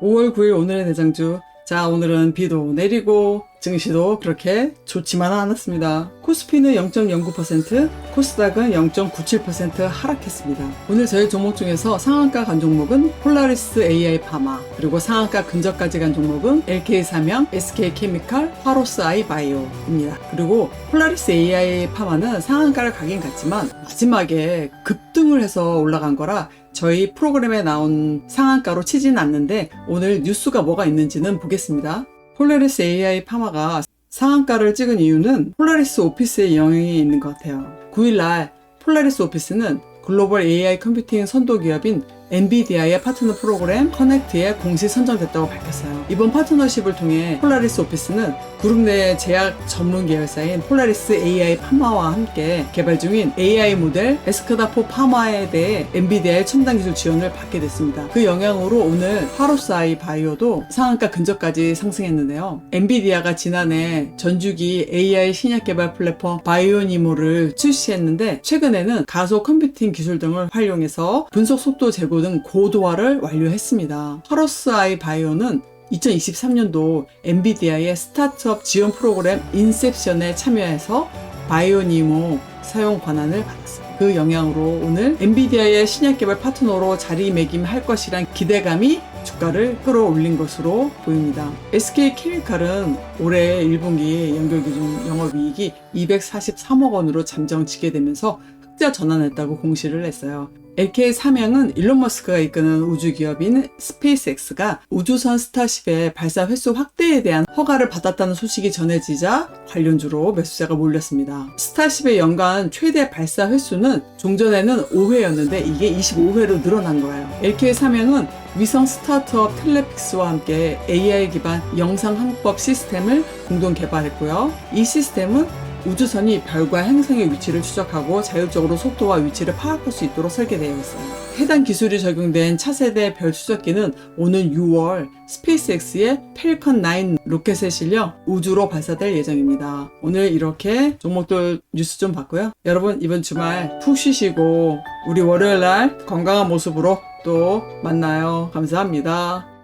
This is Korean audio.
5월 9일 오늘의 대장주. 자, 오늘은 비도 내리고 증시도 그렇게 좋지만은 않았습니다. 코스피는 0.09%, 코스닥은 0.97% 하락했습니다. 오늘 저희 종목 중에서 상한가 간 종목은 폴라리스 AI 파마, 그리고 상한가 근저까지 간 종목은 LK 사명, SK 케미칼, 파로스 아이 바이오입니다. 그리고 폴라리스 AI 파마는 상한가를 가긴 갔지만 마지막에 급등을 해서 올라간 거라 저희 프로그램에 나온 상한가로 치지는 않는데 오늘 뉴스가 뭐가 있는지는 보겠습니다. 폴라리스 AI 파마가 상한가를 찍은 이유는 폴라리스 오피스의 영향이 있는 것 같아요. 9일날 폴라리스 오피스는 글로벌 AI 컴퓨팅 선도 기업인 엔비디아의 파트너 프로그램 커넥트에 공식 선정됐다고 밝혔어요. 이번 파트너십을 통해 폴라리스 오피스는 그룹 내 제약 전문 계열사인 폴라리스 AI 파마와 함께 개발 중인 AI 모델 에스카다4 파마에 대해 엔비디아의 첨단 기술 지원을 받게 됐습니다. 그 영향으로 오늘 파로사이 바이오도 상한가 근저까지 상승했는데요. 엔비디아가 지난해 전주기 AI 신약 개발 플랫폼 바이오니모를 출시했는데 최근에는 가속 컴퓨팅 기술 등을 활용해서 분석 속도 제고 등 고도화를 완료했습니다. 파로스 아이 바이오는 2023년도 엔비디아의 스타트업 지원 프로그램 인셉션에 참여해서 바이오니모 사용 권한을 받았습니다. 그 영향으로 오늘 엔비디아의 신약 개발 파트너로 자리매김할 것이란 기대감이 주가를 끌어올린 것으로 보입니다. SK 케미칼은 올해 1분기 연결 기준 영업이익이 243억 원으로 잠정 지게되면서 흑자 전환했다고 공시를 했어요. LK 사명은 일론 머스크가 이끄는 우주 기업인 스페이스X가 우주선 스타쉽의 발사 횟수 확대에 대한 허가를 받았다는 소식이 전해지자 관련주로 매수자가 몰렸습니다. 스타쉽의 연간 최대 발사 횟수는 종전에는 5회였는데 이게 25회로 늘어난 거예요. LK 사명은 위성 스타트업 텔레픽스와 함께 AI 기반 영상 항법 시스템을 공동 개발했고요. 이 시스템은 우주선이 별과 행성의 위치를 추적하고 자율적으로 속도와 위치를 파악할 수 있도록 설계되어 있어요. 해당 기술이 적용된 차세대 별 추적기는 오는 6월 스페이스X의 펠컨 9 로켓에 실려 우주로 발사될 예정입니다. 오늘 이렇게 종목들 뉴스 좀 봤고요. 여러분 이번 주말 푹 쉬시고 우리 월요일 날 건강한 모습으로 또 만나요. 감사합니다.